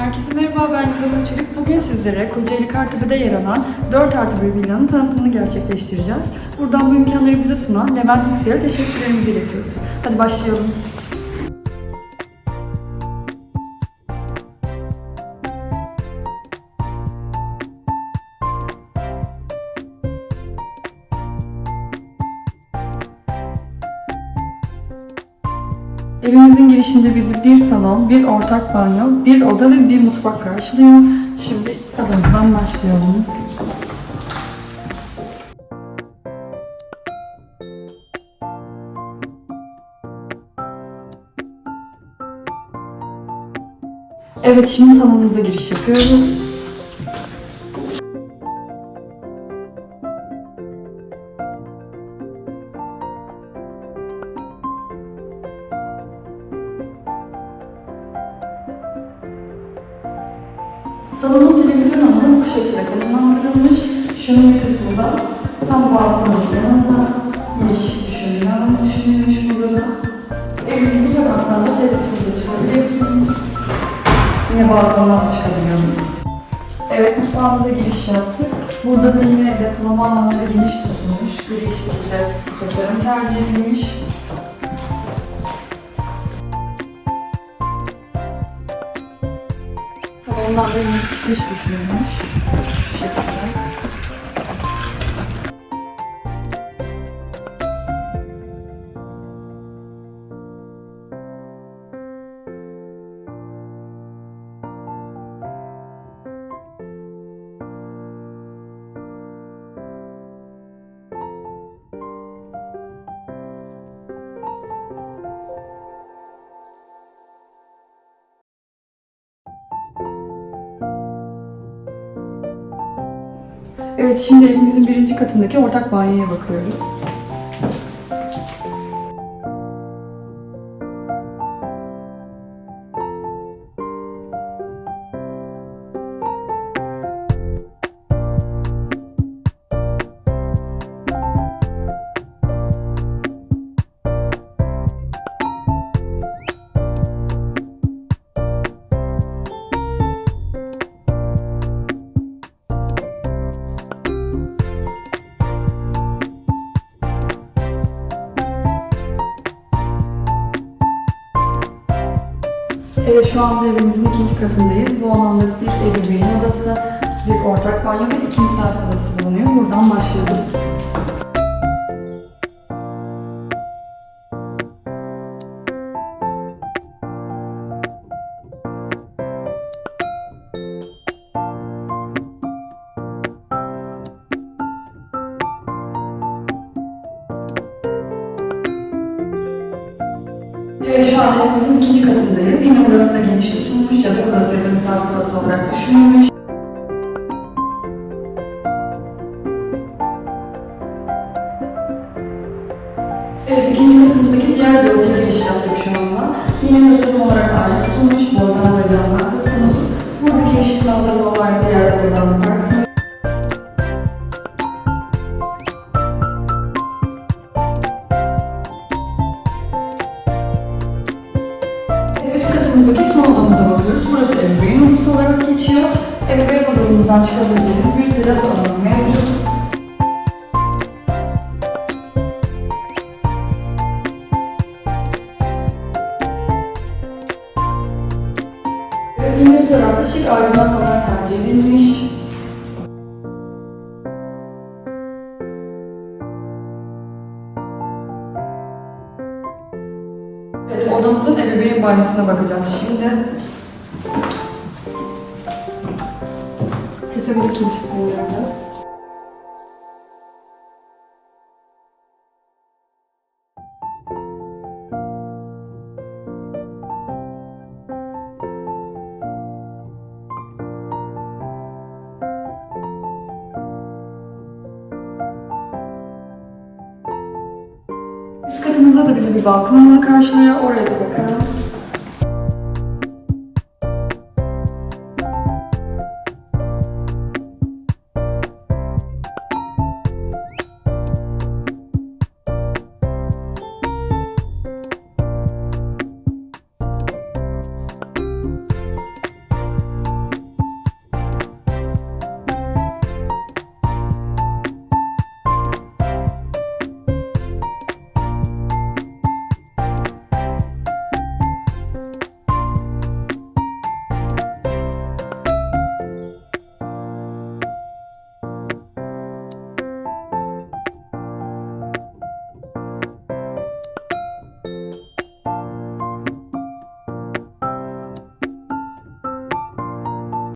Herkese merhaba, ben Gizem Çelik. Bugün sizlere Kocaeli Kartepe'de yer alan 4 artı 1 villanın tanıtımını gerçekleştireceğiz. Buradan bu imkanları bize sunan Levent Yüksel'e teşekkürlerimizi iletiyoruz. Hadi başlayalım. Evimizin girişinde bizi bir salon, bir ortak banyo, bir oda ve bir mutfak karşılıyor. Şimdi odamızdan başlayalım. Evet, şimdi salonumuza giriş yapıyoruz. Salonun televizyon alanı bu şekilde konumlandırılmış. Şunun bir kısmı da tam balkonun yanında geniş düşünülen düşünülmüş burada da. Evin bu taraftan da televizyonda çıkabiliyorsunuz. Yine balkondan da çıkabiliyorsunuz. Evet mutfağımıza giriş yaptık. Burada da yine depolama alanları geniş tutulmuş. Gri şekilde tasarım tercih edilmiş. Salondan da yine çıkış düşünülmüş. Evet, şimdi evimizin birinci katındaki ortak banyoya bakıyoruz. Evet, şu anda evimizin ikinci katındayız. Bu alanda bir ebeveyn odası, bir ortak banyo ve iki misafir odası bulunuyor. Buradan başlayalım. Evet, şu anda evimizin ikinci katındayız. Yine burası da geniş tutulmuş. Yatak odası ya da misafir odası olarak düşünülmüş. Evet, ikinci katımızdaki diğer odaya giriş yaptık şu anda. Yine tasarım olarak ayrı tutulmuş. Bordan katımızdaki son odamıza bakıyoruz. Burası ebeveyn odası olarak geçiyor. Ebeveyn odamızdan çıkabileceğiniz bir teras alanı mevcut. Evet, yine bu tarafta şık aydınlatmalar tercih edilmiş. Ebeveyn banyosuna bakacağız şimdi. Kesebilirsin çıktığın yerde. Üst katımızda da bizi bir balkon alanı karşılıyor. Oraya da bakalım.